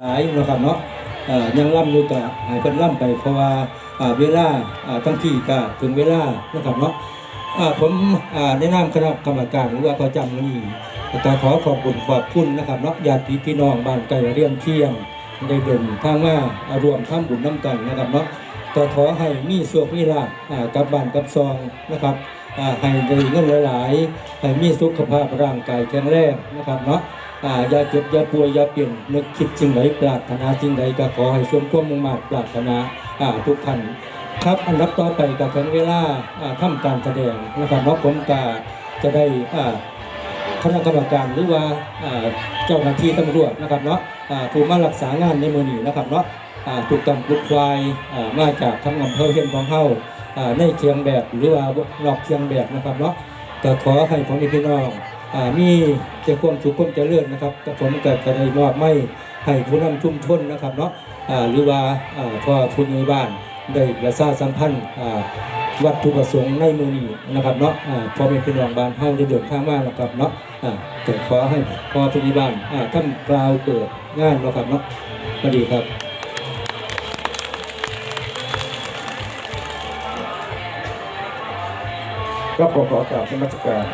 หลายนะครับเนาะยังล่ำอยู่ก็ให้เพิ่นล่ำไป เพราะว่าเวลาอ่าทั้งที่ก็ถึงเวลานะครับเนาะผมอ่าในนามคณะกรรมการหรือว่าประจำนี้ก็ขอขอบคุณขอบคุณนะครับเนาะญาติพี่น้องบ้านไก่เรียมเที่ยงได้เดินทางมาอ่ารวมทำบุญน้ำกันนะครับเนาะก็ขอให้มีโชคมีลาภอ่ากับบ้านกับซองนะครับให้ได้เงินหลายๆให้มีสุขภาพร่างกายแข็งแรงนะครับเนาะ อ่าอย่าเจ็บอย่าป่วยอย่าเปลี่ยนนึกคิดสิ่งใดปรารถนาสิ่งใดก็ขอให้สมความมุ่งมั่นปรารถนาอ่าทุกท่านครับอันดับต่อไปก็ถึงเวลาอ่าทำการแสดงนะครับเนาะผมก็จะได้อ่าคณะกรรมการหรือว่าอ่าเจ้าหน้าที่ตำรวจนะครับเนาะอ่าผู้มารักษางานในมือนี้นะครับเนาะอ่าถูกกำปลุกควายอ่ามาจากทั้งอำเภอเฮียนของเฮาอ่าในเคียงแบบหรือว่านอกเคียงแบบนะครับเนาะก็ขอให้ของพี่น้อง มีเจ้าความสุขความเจริญนะครับแต่ผมก็จะได้มอบไม่ให้ผู้นำชุมชนนะครับเนาะอ่าหรือว่าอ่าพ่อผู้ใหญ่บ้านได้ประชาสัมพันธ์อ่าวัตถุประสงค์ในมือนี้นะครับเนาะอ่าพอเป็นพี่น้องบ้านเฮาได้เดินทางมานะครับเนาะอ่าจะขอให้พ่อผู้ใหญ่บ้านอ่าท่านกล่าวเปิดงานนะครับเนาะสวัสดีครับก็ขอขอกราบนมัสการ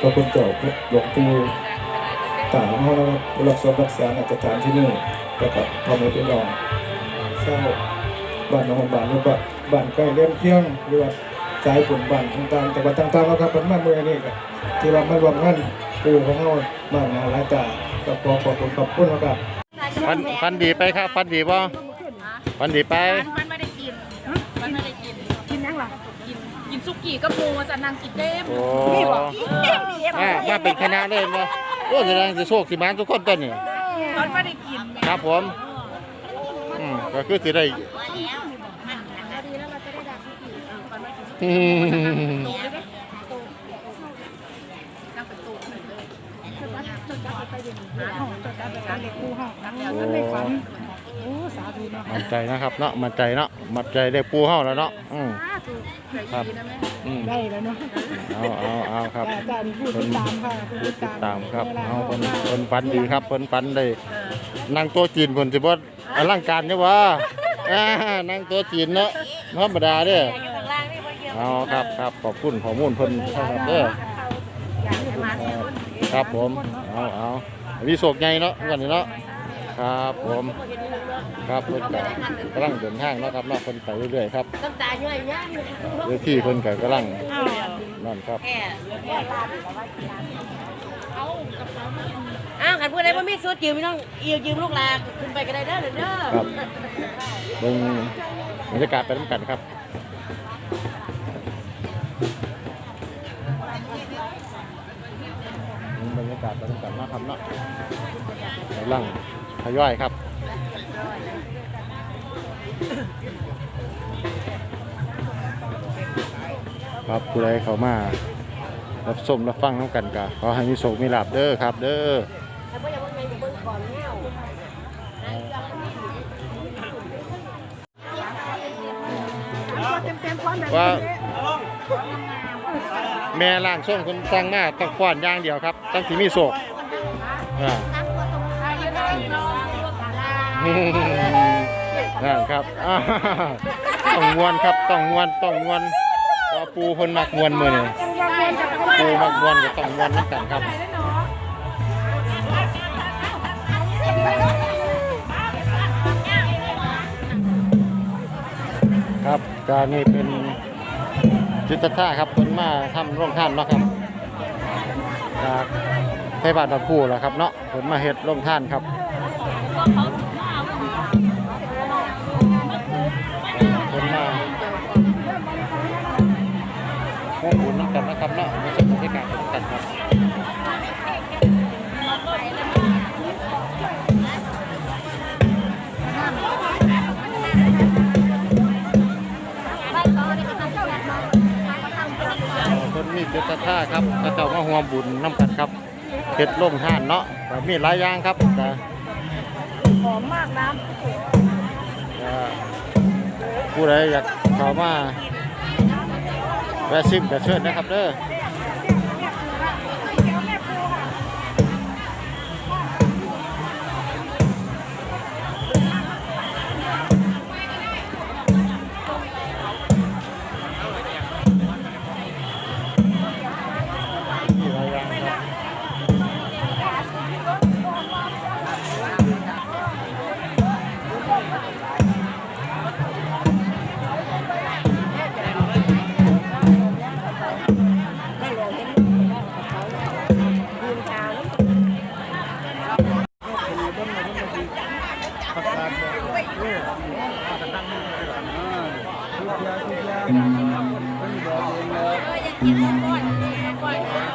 พระคุณเจ้าหลวงปู่ตาของเรารักษารักษาอาจารย์ที่นี่ก็กับพ่อแม่พี่น้องสร้าบ้านน้องบ้านหรือบ้านบ้านใกล้เลี้ยงเคียงหรือว่าสายผลบ้านต่างๆจังหวัดต่างๆแล้วครับผมมาเมื่อนี้ก็ที่ว่ามารวมงานปู่ของเราบ้านนาหลายตาก็ขอขอบคุณขอบคุณนะครับฟันฟันดีไปครับฟันดีป่ฟันดีไป มันไม่ได้กิน มันไม่ได้กิน กินยังล่ะ กิ นกินซุกี้กับหมูจะนั่งกินเต็มโอ้มามาเป็นคณะเลยมาโอ้แสดงจะโชคสิมานทุกคนตัวนี่มันไม่ได้กินครับผมอืมก็คือสิได้อืมนั่งเป็นตูหนึ่งเลย โอ้มั่นใจนะครับเนาะมั่นใจเนาะมั่นใจได้ปูเฮาแล้วเนาะอืมเคยดีนะแม่อืมได้แล้วเนาะเอาเอาเอาครับอาจารย์ผู้ติดตามค่ะผู้ผู้ติติดดตาตามมครับวลเอาอเพิ่นมาเพิ่นฟันดีครับเพิ่นฟันได้นั่งโต๊ะจีนเพิ่นสิบ่อลังการเด้อวะอ่านั่งโต๊ะจีนเนาะธรรมดาเด้อเอาครับครับขอบคุณข้อมูลเพิ่นครับเด้อ ครับผม เอาเอาวิโศกใหญ่เนาะกันนี้เนาะ ครับผม ครับเพิ่นก็กำลังเดินทางเนาะครับเนาะเพิ่นไปเรื่อยๆครับต้องจ่ายย่อยย่างเวทีเพิ่นก็กำลังนั่นครับอ้าวขันพูดได้ว่ามีสุดยืมไม่ต้องยืมยืมลูกหลานขึ้นไปก็ได้เด้อเด้อเด้อครับ เบิ่งบรรยากาศไปน้ำกันครับ บรรยากาศไปน้ำกันเนาะครับเนาะกำลังทยอยครับครับผู้ใดเข้ามารับชมรับฟังน้ำกันกะขอให้มีโชคมีลาบเด้อครับ เด้อแต่ว่า แม่ล่างส่งคนสั่งมาต้องฟ้อนอย่างเดียวครับต้องที่มีโศกอ่านั่นครับอ่าต้องมวนครับต้องมวนต้องมวนว่าปูเพิ่นมักมวนมือนี้ปูมักมวนก็ต้องมวนเหมือนกันครับครับการนี้เป็น จิตท่าครับเพิ่นมาทำโรงท่านเนาะครับจากไทยบ้านตะคู่แหละครับเนาะเพิ่นมาเฮ็ดโรงท่านครับ เจิตท่าครับก็เจ้ามาห่วมบุญน้ำกันครับเห็ดโรงท่านเนาะก็มีหลายอย่างครับก็หอมมากน้ก็ผู้ใดอยากเข้ามาแวะซิมก็เชิญนะครับเด้อ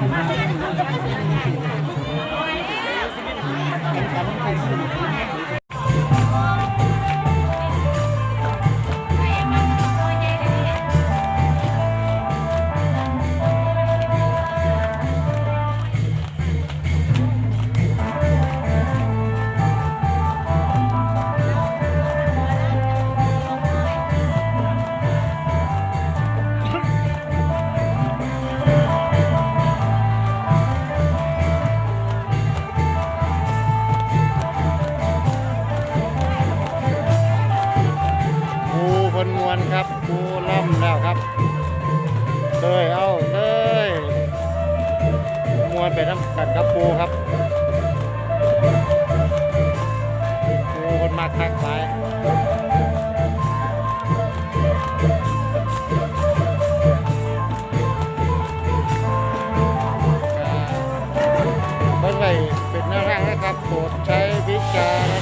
Maybe that's. วนครับปูล่ำแล้วครับเตยเอาเตยมวนไปน้ำกันครับปูครับปูคนมากคักไปเบิ่งไปเป็นหน้าร่างนะครับโปรดใช้วิจาร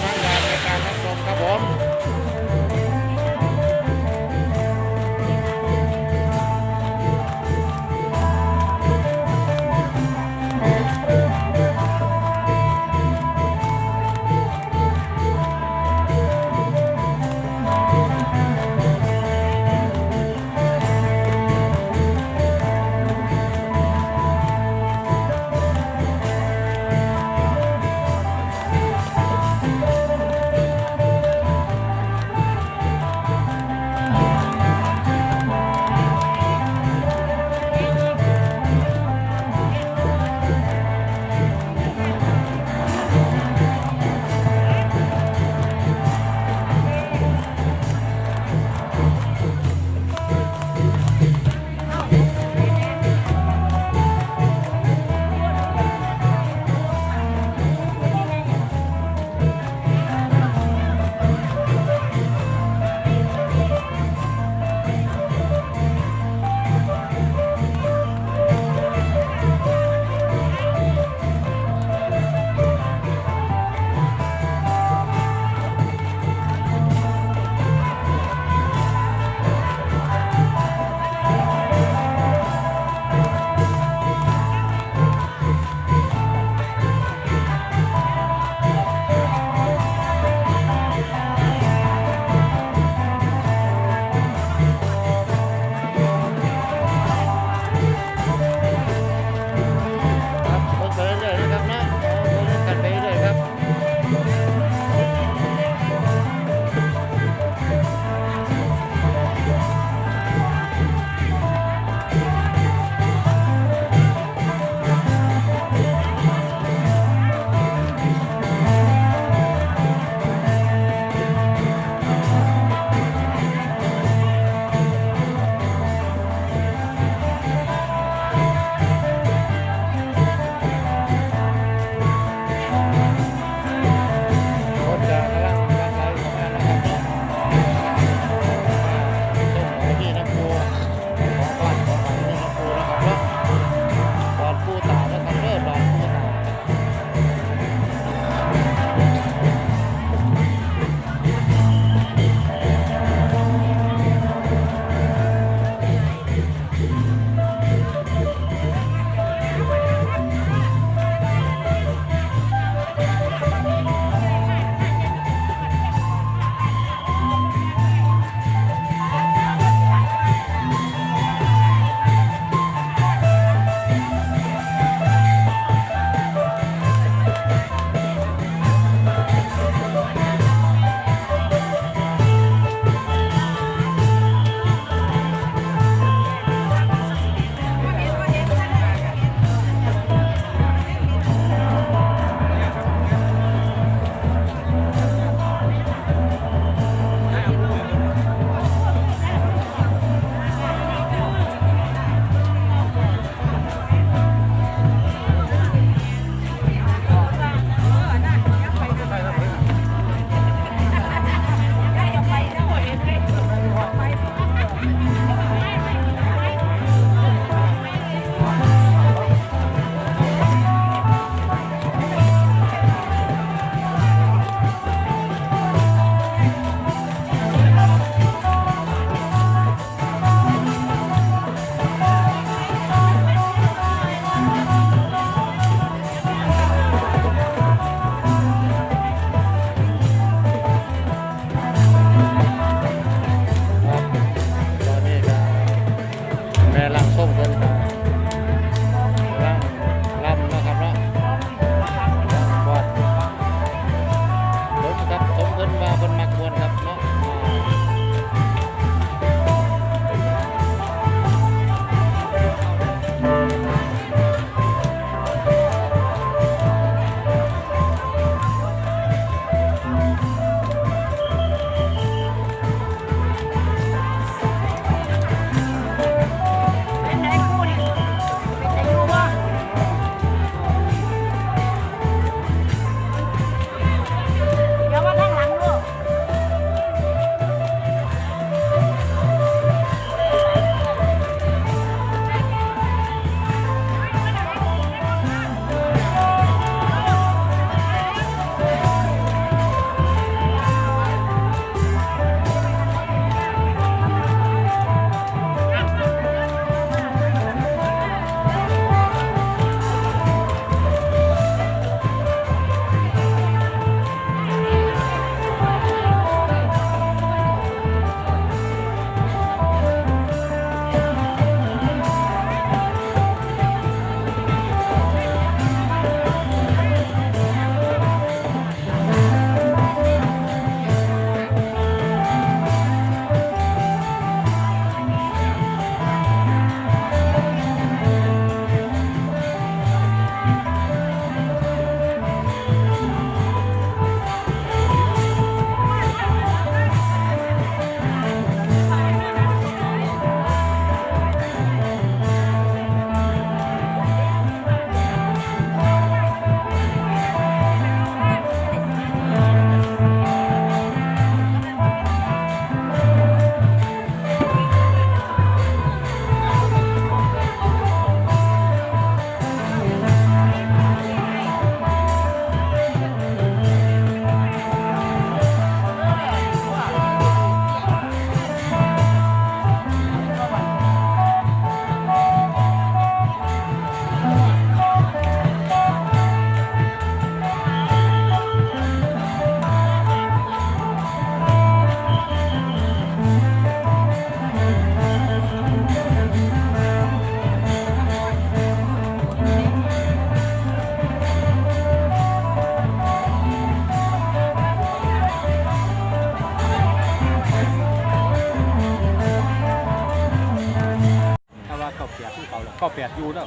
แปดยูแล้ว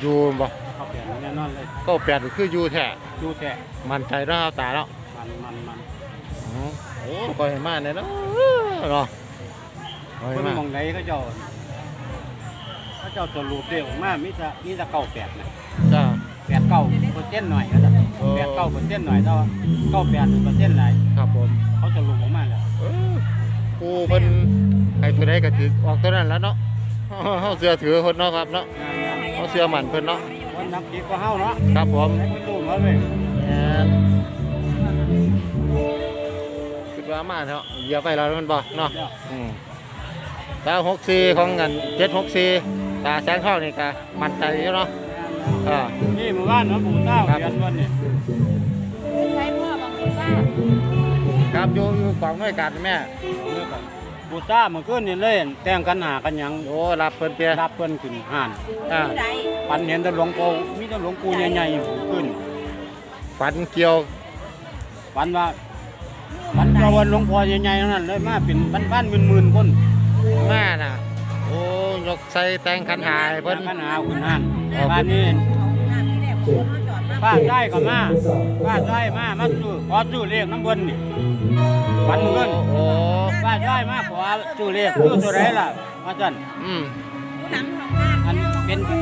อยู่บ่เก้าแปดแน่นอนเลยก็แปดคืออยู่แท้ยูแท้มันใจแล้วครับตาแล้วมันมันมันอ๋อโอ้ก็เห็นมาเนี่ยเนาะเนาะก็เห็คนนมามองไหนเขาเจ้าเขาเจ้าตัวรูปเดียวออกมามีแต่มีแต่เก้าแปดนะจ้า แปดเก้าเปอร์เซ็นต์หน่อยก็จะโอ้ แปดเก้าเปอร์เซ็นต์หน่อยเท่าเก้าแปดเปอร์เซ็นต์หลายครับผมเขาจะรูปออกมาแล้ว เออกูเพิ่นให้ตัวใดก็ถือออกตัวนั้นแล้วเนาะ เฮาเสื้อถือเพิ่นเนาะครับเนาะเฮาเสื้อมันเพิ่นเนาะวันนับดีกว่าเฮาเนาะครับผมให้ไปตู้มาเลยแม่นคิดว่ามาเถอะเหยียบไปแล้วมันบ่เนาะอืมตา64ของกัน764ตาแสงทองนี่ก็มั่นใจอยู่เนาะอ่านี่หมู่บ้านเนาะปู่เต้าครับเรียนวันนี่ใช้พ่อบางคนทราบครับอยู่อยู่กองหน่วยการแม่ ปู่เต้าเมื่อคืนนี่เล่นแต่งกันหากันหยังโอ้รับเพิ่นเปียรับเพิ่นขึ้นห่านอ่าปันเห็นแต่หลวงปู่มีแต่หลวงปู่ใหญ่ๆอยู่ขึ้นฝันเกี่ยวปันว่าปันประวันหลวงพ่อใหญ่ๆทั้งนั้นเลยมาเป็นบ้านๆหมื่นๆคนมาน่ะโอ้ยกใส่แต่งคันหายเพิ่เพิ่นนกันหาขึ้นห่านบ้านนี้ ป้าได้ก็มาป้าได้มามาซื้อขอซื้อเลขน้ำเพิ่นนี่ปันเงินโอ้ป้าได้มาขอซื้อเลขซื้อตัวไหนล่ะว่าซั่นอืมอันเป็นผู้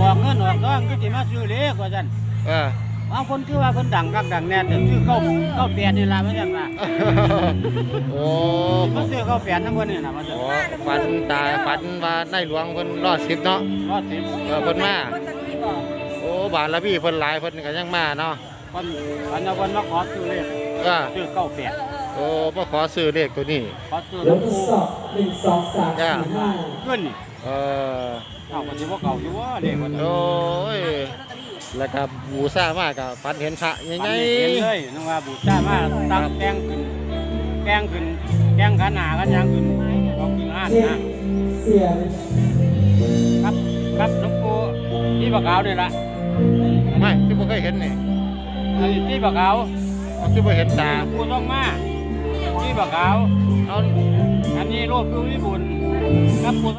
ออกเงินออกทองคือสิมาซื้อเลขว่าซั่นเออบางคนคือว่าเพิ่นดังคักดังแน่แต่ซื้อเก้าเก้าแปดนี่ล่ะว่าซั่นว่าโอ้มาซื้อเก้าแปดน้ำเพิ่นนี่น่ะว่าซั่นโอ้ฝันตายฝันว่าในหลวงเพิ่นรอดสิบเนาะรอดสิบเออเพิ่นมาโอ้ บาทละพี่เพิ่นหลายเพิ่นก็ยังมาเนาะคนคนเอาคนมาขอซื้อเลขเออซื้อเก้าแปดโอ้มาขอซื้อเลขตัวนี้ขอซื้อหลแล้ววงก็ปู่สอบหนึ่งสองสามสี่ห้าขึ้นนี่เออเอาคนที่ว่าเก่าอยู่ว่าเลขคนนั้นโอ้ยแล้วก็บูซ่ามากกับฝันเห็นพระใหฝันญ่เห็นเลยนึกว่าบูชามาตั้งแกงขึ้นแกงขึ้นแกงขันหากันยังขึ้นเอาขึ้นอ่านเจ็ดนะเสียงครับครับหลวงปู่ที่ปากขาวนี่ละๆ ไม่ที่บ่เคยเห็นนี่อันนี้ที่ปากขาวเอาที่บ่เห็นตาหลวงปู่ต้องมาที่ปากขาวเอาอันนี้โลดคือวิบุญครับปู่